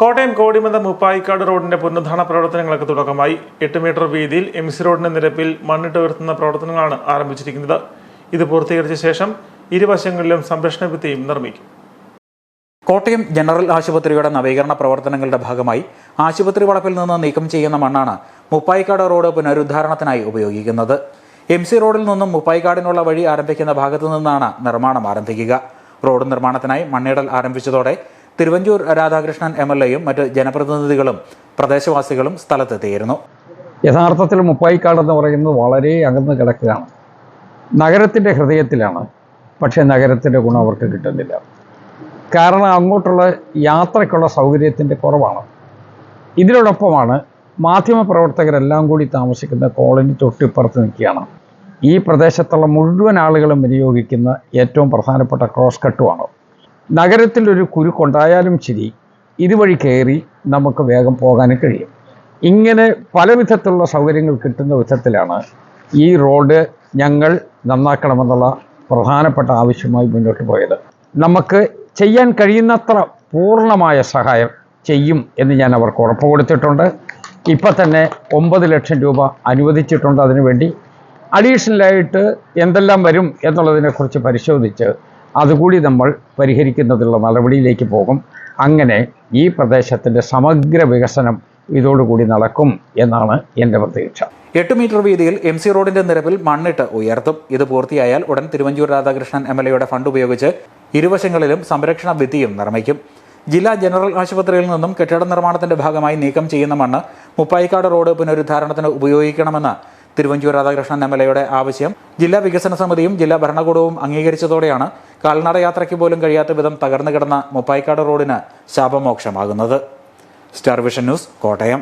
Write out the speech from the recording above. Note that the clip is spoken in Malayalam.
കോട്ടയം കോടിമന്ത മുപ്പായിക്കാട് റോഡിന്റെ പുനരുദ്ധാരണ പ്രവർത്തനങ്ങൾക്ക് തുടക്കമായി. എട്ട് മീറ്റർ വീതിയിൽ എം സി റോഡിന്റെ നിരപ്പിൽ മണ്ണിട്ട് ഉയർത്തുന്ന പ്രവർത്തനങ്ങളാണ് ആരംഭിച്ചിരിക്കുന്നത്. ഇത് പൂർത്തീകരിച്ച ശേഷം ഇരുവശങ്ങളിലും സംരക്ഷണ ഭിത്തിയും നിർമ്മിക്കും. കോട്ടയം ജനറൽ ആശുപത്രിയുടെ നവീകരണ പ്രവർത്തനങ്ങളുടെ ഭാഗമായി ആശുപത്രി വളപ്പിൽ നിന്ന് നീക്കം ചെയ്യുന്ന മണ്ണാണ് മുപ്പായിക്കാട് റോഡ് പുനരുദ്ധാരണത്തിനായി ഉപയോഗിക്കുന്നത്. എം സി റോഡിൽ നിന്നും മുപ്പായിക്കാടിനുള്ള വഴി ആരംഭിക്കുന്ന ഭാഗത്തു നിന്നാണ് നിർമ്മാണം ആരംഭിക്കുക. റോഡ് നിർമ്മാണത്തിനായി മണ്ണിടൽ ആരംഭിച്ചതോടെ തിരുവഞ്ചൂർ രാധാകൃഷ്ണൻ എം എൽ എയും മറ്റ് ജനപ്രതിനിധികളും പ്രദേശവാസികളും സ്ഥലത്തെത്തിയിരുന്നു. യഥാർത്ഥത്തിൽ മുപ്പായിക്കാട് എന്ന് പറയുന്നത് വളരെ അകന്ന് കിടക്കുകയാണ്. നഗരത്തിന്റെ ഹൃദയത്തിലാണ്. പക്ഷേ നഗരത്തിന്റെ ഗുണം അവർക്ക് കിട്ടുന്നില്ല. കാരണം അങ്ങോട്ടുള്ള യാത്രയ്ക്കുള്ള സൗകര്യത്തിന്റെ കുറവാണ്. ഇതിനോടൊപ്പമാണ് മാധ്യമപ്രവർത്തകരെല്ലാം കൂടി താമസിക്കുന്ന കോളനി തൊട്ടിപ്പുറത്ത് നിൽക്കുകയാണ്. ഈ പ്രദേശത്തുള്ള മുഴുവൻ ആളുകളും വിനിയോഗിക്കുന്ന ഏറ്റവും പ്രധാനപ്പെട്ട ക്രോസ് കട്ടുമാണ്. നഗരത്തിലൊരു കുരുക്കുണ്ടായാലും ശരി ഇതുവഴി കയറി നമുക്ക് വേഗം പോകാനും കഴിയും. ഇങ്ങനെ പല വിധത്തിലുള്ള സൗകര്യങ്ങൾ കിട്ടുന്ന വിധത്തിലാണ് ഈ റോഡ് ഞങ്ങൾ നന്നാക്കണമെന്നുള്ള പ്രധാനപ്പെട്ട ആവശ്യമായി മുന്നോട്ട് പോയത്. നമുക്ക് ചെയ്യാൻ കഴിയുന്നത്ര പൂർണമായ സഹായം ചെയ്യും എന്ന് ഞാൻ അവർക്ക് ഉറപ്പ് കൊടുത്തിട്ടുണ്ട്. ഇപ്പം തന്നെ ഒമ്പത് ലക്ഷം രൂപ അനുവദിച്ചിട്ടുണ്ട് അതിനുവേണ്ടി. അഡീഷണലായിട്ട് എന്തെല്ലാം വരും എന്നുള്ളതിനെക്കുറിച്ച് പരിശോധിച്ച് അതുകൂടി നമ്മൾ പരിഹരിക്കുന്നതിനുള്ള നടപടിയിലേക്ക് പോകും. അങ്ങനെ ഈ പ്രദേശത്തിന്റെ സമഗ്ര വികസനം ഇതോടുകൂടി നടക്കും എന്നാണ് എന്റെ പ്രതീക്ഷ. എട്ട് മീറ്റർ വീതിയിൽ എം സി റോഡിന്റെ നിരപ്പിൽ മണ്ണിട്ട് ഉയർത്തും. ഇത് പൂർത്തിയായാൽ ഉടൻ തിരുവഞ്ചൂർ രാധാകൃഷ്ണൻ എം എൽ എയുടെ ഫണ്ട് ഉപയോഗിച്ച് ഇരുവശങ്ങളിലും സംരക്ഷണ ഭിത്തിയും നിർമ്മിക്കും. ജില്ലാ ജനറൽ ആശുപത്രിയിൽ നിന്നും കെട്ടിട നിർമ്മാണത്തിന്റെ ഭാഗമായി നീക്കം ചെയ്യുന്ന മണ്ണ് മുപ്പായിക്കാട് റോഡ് പുനരുദ്ധാരണത്തിന് ഉപയോഗിക്കണമെന്ന് തിരുവഞ്ചൂർ രാധാകൃഷ്ണൻ എം എൽ എയുടെ ആവശ്യം. ജില്ലാ വികസന സമിതിയും ജില്ലാ ഭരണകൂടവും അംഗീകരിച്ചതോടെയാണ് കാൽനട യാത്രയ്ക്ക് പോലും കഴിയാത്ത വിധം തകർന്നു കിടന്ന മുപ്പായിക്കാട് റോഡിന് ശാപമോക്ഷമാകുന്നത്. Star vision news Kottayam.